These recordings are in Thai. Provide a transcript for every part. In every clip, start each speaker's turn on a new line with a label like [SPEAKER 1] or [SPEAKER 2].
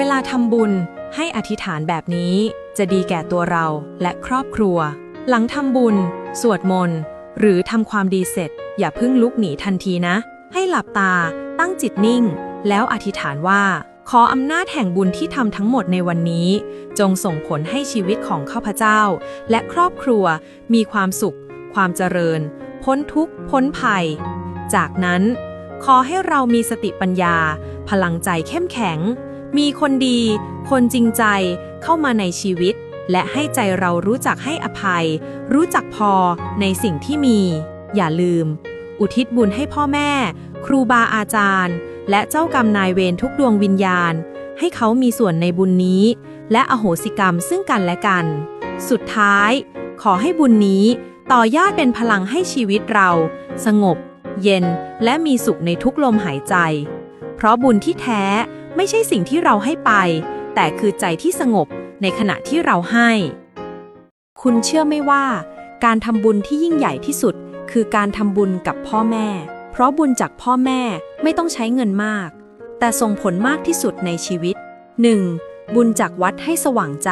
[SPEAKER 1] เวลาทำบุญให้อธิษฐานแบบนี้จะดีแก่ตัวเราและครอบครัว หลังทำบุญ สวดมนต์ หรือทำความดีเสร็จ อย่าเพิ่งลุกหนีทันทีนะ ให้หลับตา ตั้งจิตนิ่ง แล้วอธิษฐานว่า ขออำนาจแห่งบุญที่ทำทั้งหมดในวันนี้ จงส่งผลให้ชีวิตของข้าพเจ้า และครอบครัว มีความสุข ความเจริญ พ้นทุกข์ พ้นภัย จากนั้น ขอให้เรามีสติปัญญา พลังใจเข้มแข็ง มีคนดี คนจริงใจเข้ามาในชีวิต และให้ใจเรารู้จักให้อภัย รู้จักพอในสิ่งที่มี อย่าลืม อุทิศบุญให้พ่อแม่ ครูบาอาจารย์ และเจ้ากรรมนายเวรทุกดวงวิญญาณ ให้เขามีส่วนในบุญนี้ และอโหสิกรรมซึ่งกันและกัน สุดท้าย ขอให้บุญนี้ ต่อยอดเป็นพลังให้ชีวิตเรา สงบ เย็น และมีสุขในทุกลมหายใจ เพราะบุญที่แท้ ไม่ใช่สิ่งที่เราให้ไป แต่คือใจที่สงบในขณะที่เราให้ คุณเชื่อไหมว่า การทำบุญที่ยิ่งใหญ่ที่สุด คือการทำบุญกับพ่อแม่ เพราะบุญจากพ่อแม่ไม่ต้องใช้เงินมาก แต่ส่งผลมากที่สุดในชีวิต 1. บุญจากวัดให้สว่างใจ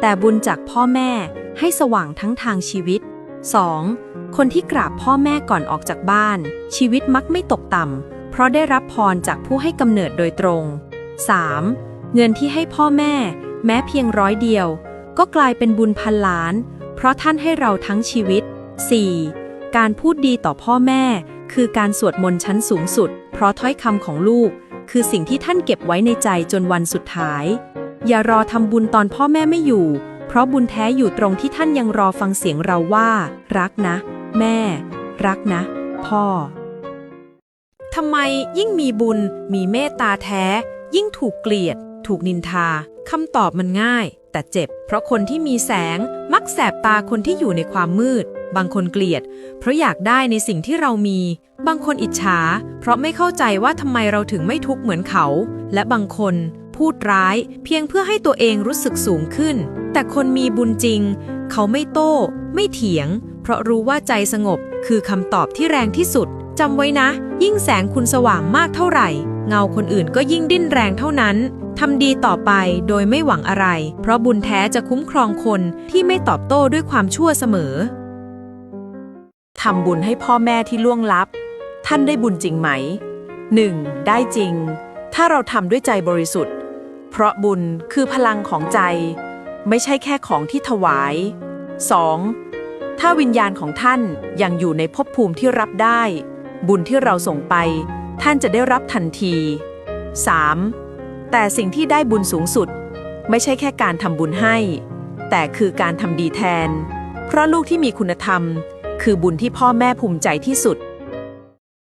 [SPEAKER 1] แต่บุญจากพ่อแม่ให้สว่างทั้งทางชีวิต 2. คนที่กราบพ่อแม่ก่อนออกจากบ้าน ชีวิตมักไม่ตกต่ำเพราะได้รับพรจากผู้ให้กำเนิดโดยตรง 3. เงินที่ให้พ่อแม่ แม้เพียงร้อยเดียว ก็กลายเป็นบุญพันล้าน เพราะท่านให้เราทั้งชีวิต 4. การพูดดีต่อพ่อแม่ คือการสวดมนต์ชั้นสูงสุด เพราะถ้อยคำของลูก คือสิ่งที่ท่านเก็บไว้ในใจจนวันสุดท้าย อย่ารอทำบุญตอนพ่อแม่ไม่อยู่ เพราะบุญแท้อยู่ตรงที่ท่านยังรอฟังเสียงเราว่า รักนะ แม่ รักนะ พ่อทำไมยิ่งมีบุญมีเมตตาแท้ ยิ่งถูกเกลียด ถูกนินทาคำตอบมันง่าย แต่เจ็บ เพราะคนที่มีแสงมักแสบตาคนที่อยู่ในความมืด บางคนเกลียด เพราะอยากได้ในสิ่งที่เรามี บางคนอิจฉา เพราะไม่เข้าใจว่าทำไมเราถึงไม่ทุกข์เหมือนเขา และบางคนพูดร้าย เพียงเพื่อให้ตัวเองรู้สึกสูงขึ้น แต่คนมีบุญจริง เขาไม่โต้ ไม่เถียง เพราะรู้ว่าใจสงบคือคำตอบที่แรงที่สุดจำไว้นะ ยิ่งแสงคุณสว่างมากเท่าไหร่ เงาคนอื่นก็ยิ่งดิ้นแรงเท่านั้นทำดีต่อไปโดยไม่หวังอะไร เพราะบุญแท้จะคุ้มครองคนที่ไม่ตอบโต้ด้วยความชั่วเสมอ
[SPEAKER 2] ทำบุญให้พ่อแม่ที่ล่วงลับ ท่านได้บุญจริงไหม 1. ได้จริง ถ้าเราทำด้วยใจบริสุทธิ์ เพราะบุญคือพลังของใจ ไม่ใช่แค่ของที่ถวาย 2. ถ้าวิญญาณของท่านยังอยู่ในภพภูมิที่รับได้ บุญที่เราส่งไป ท่านจะได้รับทันที 3. แต่สิ่งที่ได้บุญสูงสุด ไม่ใช่แค่การทำบุญให้ แต่คือการทำดีแทน เพราะลูกที่มีคุณธรรม คือบุญที่พ่อแม่ภูมิใจที่สุด